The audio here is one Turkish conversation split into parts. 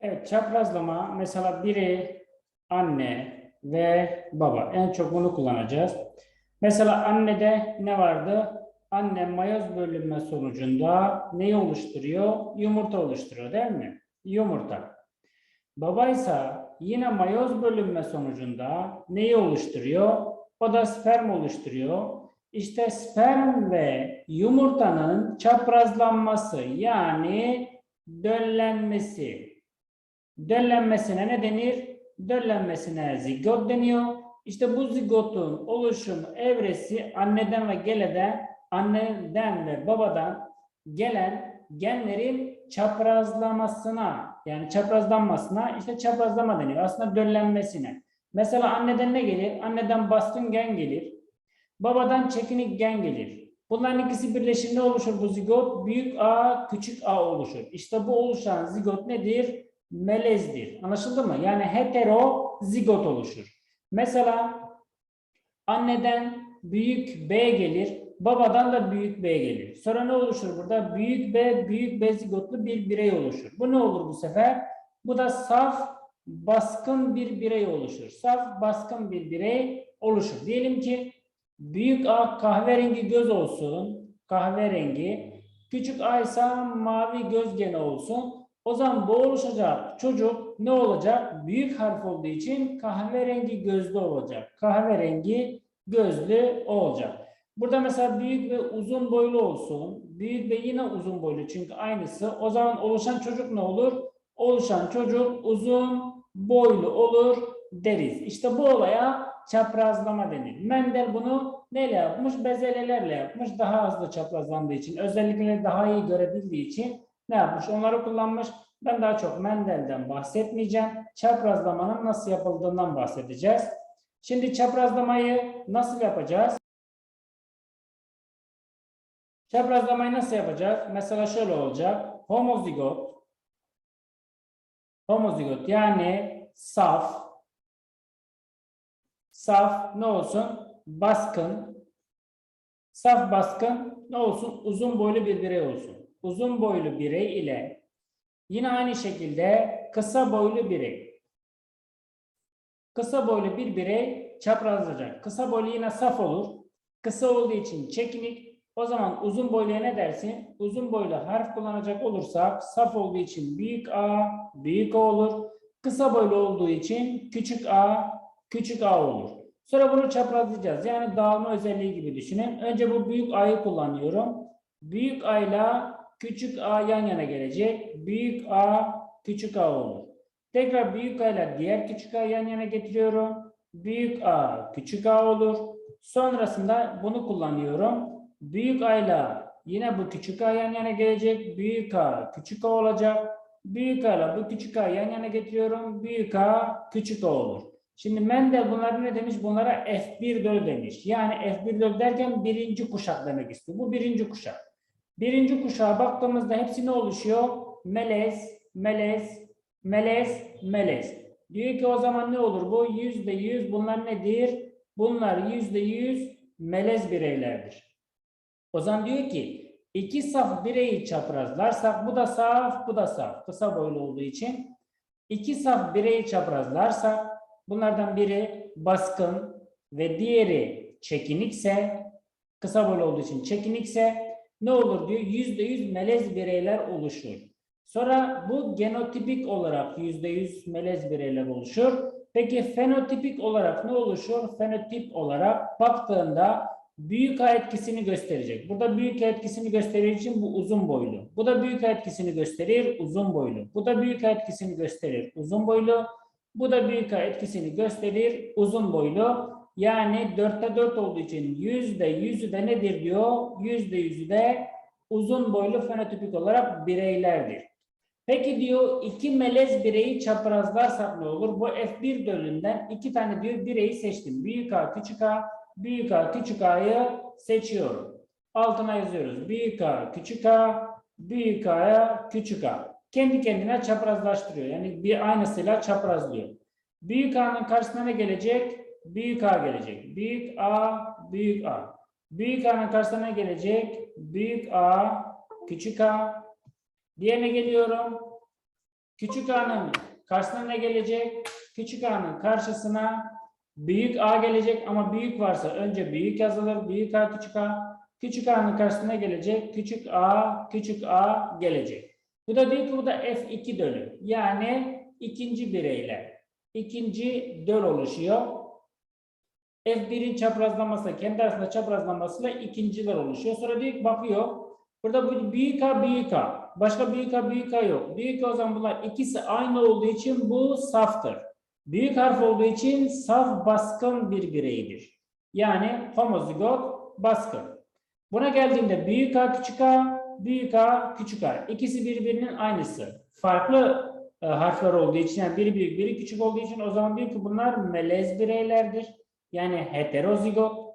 Evet, çaprazlama mesela biri anne ve baba. En çok bunu kullanacağız. Mesela annede ne vardı? Anne mayoz bölünme sonucunda neyi oluşturuyor? Yumurta oluşturuyor değil mi? Yumurta. Baba ise yine mayoz bölünme sonucunda neyi oluşturuyor? O da sperm oluşturuyor. İşte sperm ve yumurtanın çaprazlanması yani döllenmesi. Döllenmesine ne denir? Döllenmesine zigot deniyor. İşte bu zigotun oluşum evresi anneden ve geleden, anneden ve babadan gelen genlerin çaprazlamasına yani çaprazlanmasına işte çaprazlama deniyor. Aslında döllenmesine. Mesela anneden ne gelir? Anneden baskın gen gelir. Babadan çekinik gen gelir. Bunların ikisi birleşimde oluşur bu zigot. Büyük A, küçük A oluşur. İşte bu oluşan zigot nedir? Melezdir. Anlaşıldı mı? Yani hetero zigot oluşur. Mesela anneden büyük B gelir, babadan da büyük B gelir. Sonra ne oluşur burada? Büyük B, büyük B zigotlu bir birey oluşur. Bu ne olur bu sefer? Bu da saf, baskın bir birey oluşur. Saf, baskın bir birey oluşur. Diyelim ki büyük A kahverengi göz olsun, kahverengi. Küçük A ise mavi göz gene olsun. O zaman bu oluşacak çocuk ne olacak? Büyük harf olduğu için kahverengi gözlü olacak. Kahverengi gözlü olacak. Burada mesela büyük ve uzun boylu olsun. Büyük ve yine uzun boylu çünkü aynısı. O zaman oluşan çocuk ne olur? Oluşan çocuk uzun boylu olur deriz. İşte bu olaya çaprazlama denir. Mendel bunu neyle yapmış? Bezelyelerle yapmış. Daha hızlı çaprazlandığı için, özellikleri daha iyi görebildiği için ne yapmış? Onları kullanmış. Ben daha çok Mendel'den bahsetmeyeceğim. Çaprazlamanın nasıl yapıldığından bahsedeceğiz. Şimdi çaprazlamayı nasıl yapacağız? Çaprazlamayı nasıl yapacağız? Mesela şöyle olacak. Homozigot homozigot yani saf saf ne olsun? Baskın saf baskın ne olsun? Uzun boylu bir birey olsun. Uzun boylu birey ile yine aynı şekilde kısa boylu birey. Kısa boylu bir birey çaprazlayacak. Kısa boylu yine saf olur. Kısa olduğu için çekinik. O zaman uzun boyluya ne dersin? Uzun boylu harf kullanacak olursak saf olduğu için büyük A, büyük A olur. Kısa boylu olduğu için küçük A, küçük A olur. Sonra bunu çaprazlayacağız. Yani dağılma özelliği gibi düşünün. Önce bu büyük A'yı kullanıyorum. Büyük A ile küçük A yan yana gelecek. Büyük A, küçük A olur. Tekrar büyük A ile diğer küçük A yan yana getiriyorum. Büyük A, küçük A olur. Sonrasında bunu kullanıyorum. Büyük A ile yine bu küçük A yan yana gelecek. Büyük A, küçük A olacak. Büyük A ile bu küçük A yan yana getiriyorum. Büyük A, küçük A olur. Şimdi Mendel bunlara ne demiş? Bunlara F1 döl demiş. Yani F1 döl derken birinci kuşak demek istiyor. Bu birinci kuşak. Birinci kuşağa baktığımızda hepsi ne oluşuyor? Melez, melez, melez, melez. Diyor ki o zaman ne olur bu? Yüzde yüz bunlar nedir? Bunlar yüzde yüz melez bireylerdir. O zaman diyor ki iki saf bireyi çaprazlarsak bu da saf, bu da saf. Kısa boylu olduğu için iki saf bireyi çaprazlarsak bunlardan biri baskın ve diğeri çekinikse kısa boylu olduğu için çekinikse ne olur diyor? Yüzde yüz melez bireyler oluşur. Sonra bu genotipik olarak yüzde yüz melez bireyler oluşur. Peki fenotipik olarak ne oluşur? Fenotip olarak baktığında büyük A etkisini gösterecek. Burada büyük A etkisini gösterir için bu uzun boylu. Bu da büyük A etkisini gösterir, uzun boylu. Bu da büyük A etkisini gösterir, uzun boylu. Bu da büyük A etkisini gösterir, uzun boylu. Yani dörtte dört olduğu için yüzde yüzü de nedir diyor? Yüzde yüzü de uzun boylu fenotipik olarak bireylerdir. Peki diyor iki melez bireyi çaprazlarsak ne olur? Bu F1 dölünden iki tane diyor bireyi seçtim. Büyük A, küçük A, büyük A, küçük A'yı seçiyorum. Altına yazıyoruz. Büyük A, küçük A, büyük A'ya küçük A. Kendi kendine çaprazlaştırıyor. Yani bir aynısıyla çaprazlıyor. Büyük A'nın karşısına ne gelecek? Büyük A gelecek. Büyük A, büyük A. Büyük A'nın karşısına gelecek? Büyük A, küçük A. Diğerine geliyorum. Küçük A'nın karşısına ne gelecek? Küçük A'nın karşısına büyük A gelecek ama büyük varsa önce büyük yazılır. Büyük A, küçük A. Küçük A'nın karşısına gelecek. Küçük A, küçük A gelecek. Bu da diyor ki bu da F2 dölü. Yani ikinci bireyler. İkinci döl oluşuyor. F1'in çaprazlaması, kendi arasında çaprazlamasıyla ikinciler oluşuyor. Sonra diyor bakıyor. Burada bu büyük A, büyük A. Başka büyük A, büyük A yok. Büyük A o zaman bunlar ikisi aynı olduğu için bu saftır. Büyük harf olduğu için saf baskın bir bireydir. Yani homozigot baskın. Buna geldiğimde büyük A, küçük A, büyük A, küçük A. İkisi birbirinin aynısı. Farklı e, harfler olduğu için yani biri büyük, biri küçük olduğu için o zaman diyor ki bunlar melez bireylerdir. Yani heterozigot.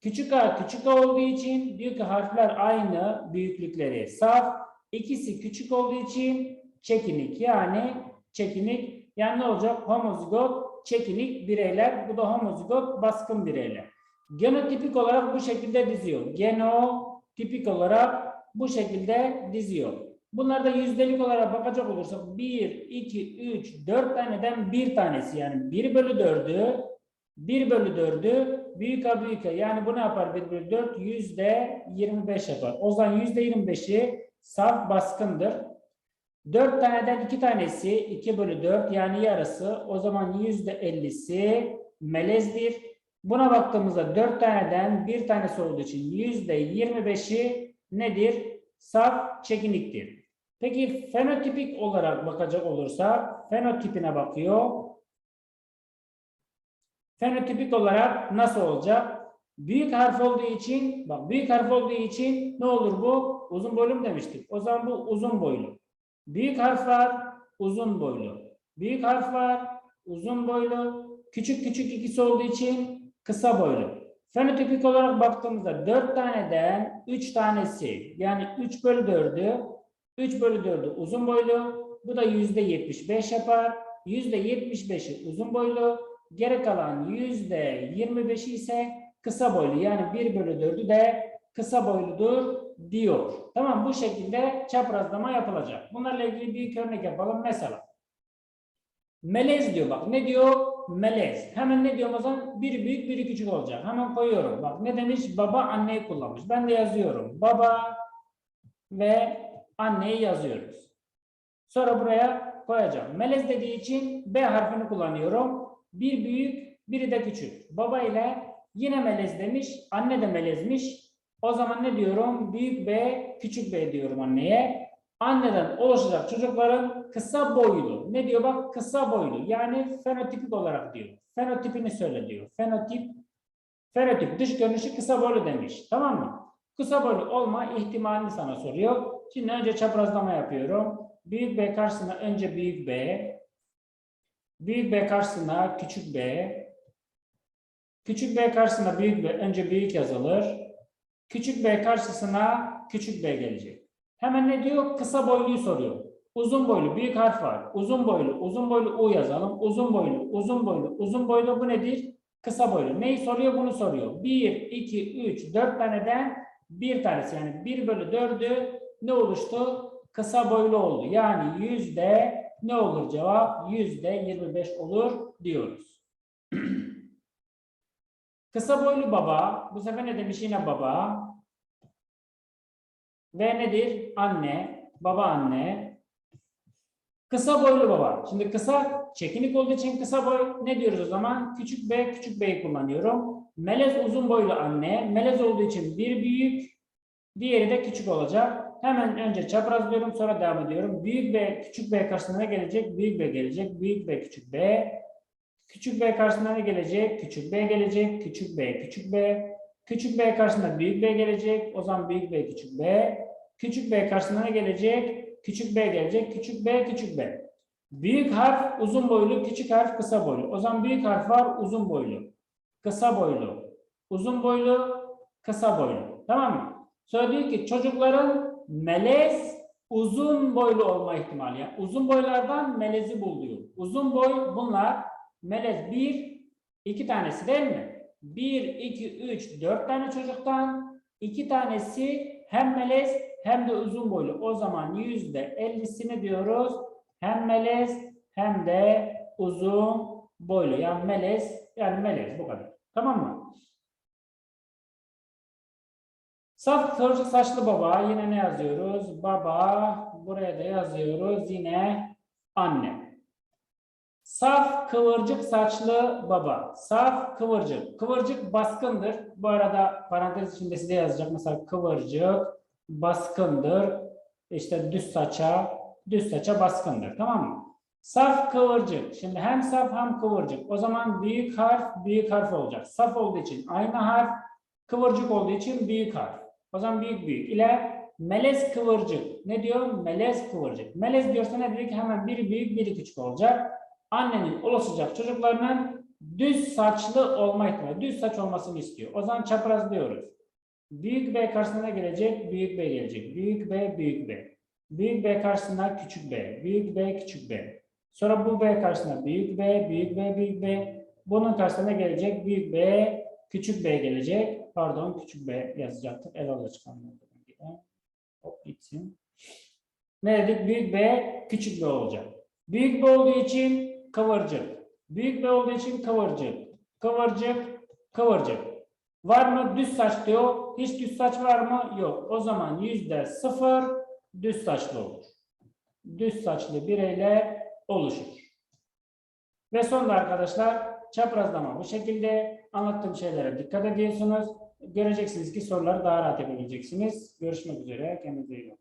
Küçük a küçük a olduğu için diyor ki harfler aynı büyüklükleri saf. İkisi küçük olduğu için çekinik yani çekinik yani ne olacak? Homozigot çekinik bireyler. Bu da homozigot baskın bireyler. Genotipik olarak bu şekilde diziyor. Genotipik olarak bu şekilde diziyor. Bunlarda yüzdelik olarak bakacak olursak 1, 2, 3, 4 taneden bir tanesi yani 1 bölü 4'ü 1 bölü 4'ü büyük A büyük A. Yani bu ne yapar 1 bölü 4? Yüzde 25 yapar. O zaman yüzde 25'i saf baskındır. 4 taneden 2 tanesi 2 bölü 4 yani yarısı. O zaman yüzde 50'si melezdir. Buna baktığımızda 4 taneden bir tanesi olduğu için yüzde 25'i nedir? Saf çekiniktir. Peki fenotipik olarak bakacak olursa fenotipine bakıyor. Fenotipik olarak nasıl olacak? Büyük harf olduğu için, bak büyük harf olduğu için ne olur bu? Uzun boylu mu demiştik? O zaman bu uzun boylu. Büyük harf var, uzun boylu. Büyük harf var, uzun boylu. Küçük küçük ikisi olduğu için kısa boylu. Fenotipik olarak baktığımızda 4 taneden 3 tanesi yani 3 bölü 4'ü 3 bölü 4'ü uzun boylu. Bu da %75 yapar. %75'i uzun boylu. Geri kalan yüzde 25'i ise kısa boylu. Yani 1 bölü 4'ü de kısa boyludur diyor. Tamam bu şekilde çaprazlama yapılacak. Bunlarla ilgili iki örnek yapalım. Mesela melez diyor bak. Ne diyor? Melez. Hemen ne diyorum o zaman? Biri büyük biri küçük olacak. Hemen koyuyorum. Bak ne demiş? Baba anneyi kullanmış. Ben de yazıyorum. Baba ve anneyi yazıyoruz. Sonra buraya koyacağım. Melez dediği için B harfini kullanıyorum. Bir büyük, biri de küçük. Baba ile yine melez demiş, anne de melezmiş. O zaman ne diyorum? Büyük B, küçük B diyorum anneye. Anneden oluşacak çocukların kısa boylu. Ne diyor bak? Kısa boylu. Yani fenotipik olarak diyor. Fenotipini söyle diyor. Fenotip, fenotip dış görünüşü kısa boylu demiş. Tamam mı? Kısa boylu olma ihtimalini sana soruyor. Şimdi önce çaprazlama yapıyorum. Büyük B karşısına önce büyük B, Büyük B karşısına küçük B. Küçük B karşısına büyük B. Önce büyük yazılır. Küçük B karşısına küçük B gelecek. Hemen ne diyor? Kısa boyluyu soruyor. Uzun boylu büyük harf var. Uzun boylu, uzun boylu U yazalım. Uzun boylu, uzun boylu, uzun boylu bu nedir? Kısa boylu. Neyi soruyor? Bunu soruyor. 1, 2, 3, 4 taneden bir tanesi. Yani 1 bölü 4'ü ne oluştu? Kısa boylu oldu. Yani yüzde ne olur cevap? Yüzde 25 olur diyoruz. Kısa boylu baba. Bu sefer ne demiş? Yine baba. Ve nedir? Anne. Baba anne. Kısa boylu baba. Şimdi kısa çekinik olduğu için kısa boy ne diyoruz o zaman? Küçük B, küçük B'yi kullanıyorum. Melez uzun boylu anne. Melez olduğu için bir büyük, diğeri de küçük olacak. Hemen önce çaprazlıyorum sonra devam ediyorum. Büyük B, küçük B karşısına gelecek? Büyük B gelecek. Büyük B, küçük B. Küçük B karşısına ne gelecek? Küçük B gelecek. Küçük B, küçük B. Küçük B karşısında büyük B gelecek. O zaman büyük B, küçük B. Küçük B karşısına ne gelecek? Küçük B gelecek. Küçük B, küçük B. Büyük harf uzun boylu, küçük harf kısa boylu. O zaman büyük harf var uzun boylu. Kısa boylu. Uzun boylu, kısa boylu. Tamam mı? Sonra diyor ki çocukların melez uzun boylu olma ihtimali. Yani uzun boylardan melezi bul. Uzun boy bunlar melez bir, iki tanesi değil mi? Bir, iki, üç, dört tane çocuktan iki tanesi hem melez hem de uzun boylu. O zaman yüzde ellisini diyoruz hem melez hem de uzun boylu. Yani melez yani melez bu kadar. Tamam mı? Kıvırcık saçlı baba yine ne yazıyoruz? Baba buraya da yazıyoruz yine anne. Saf kıvırcık saçlı baba. Saf kıvırcık. Kıvırcık baskındır. Bu arada parantez içinde size yazacak. Mesela kıvırcık baskındır. İşte düz saça, düz saça baskındır. Tamam mı? Saf kıvırcık. Şimdi hem saf hem kıvırcık. O zaman büyük harf büyük harf olacak. Saf olduğu için aynı harf, kıvırcık olduğu için büyük harf. O zaman büyük büyük ile melez kıvırcık. Ne diyor? Melez kıvırcık. Melez diyorsa ne dedik? Hemen biri büyük biri küçük olacak. Annenin ulaşacak çocuklarının düz saçlı olma ihtimali. Düz saç olmasını istiyor. O zaman çapraz diyoruz. Büyük B karşısına gelecek? Büyük B gelecek. Büyük B, büyük B. Büyük B karşısına küçük B. Büyük B, küçük B. Sonra bu B karşısına büyük B, büyük B, büyük B. Bunun karşısına gelecek? Büyük B, küçük B gelecek. Pardon, küçük B yazacaktık. El alır çıkanlardı. Hop gitsin. Ne dedik? Büyük B, küçük B olacak. Büyük B olduğu için kıvırcık. Büyük B olduğu için kıvırcık. Kıvırcık, kıvırcık. Var mı? Düz saç diyor. Hiç düz saç var mı? Yok. O zaman yüzde sıfır düz saçlı olur. Düz saçlı bireyler oluşur. Ve sonunda arkadaşlar çaprazlama bu şekilde anlattığım şeylere dikkat ediyorsunuz. Göreceksiniz ki soruları daha rahat yapabileceksiniz. Görüşmek üzere. Kendinize iyi bakın.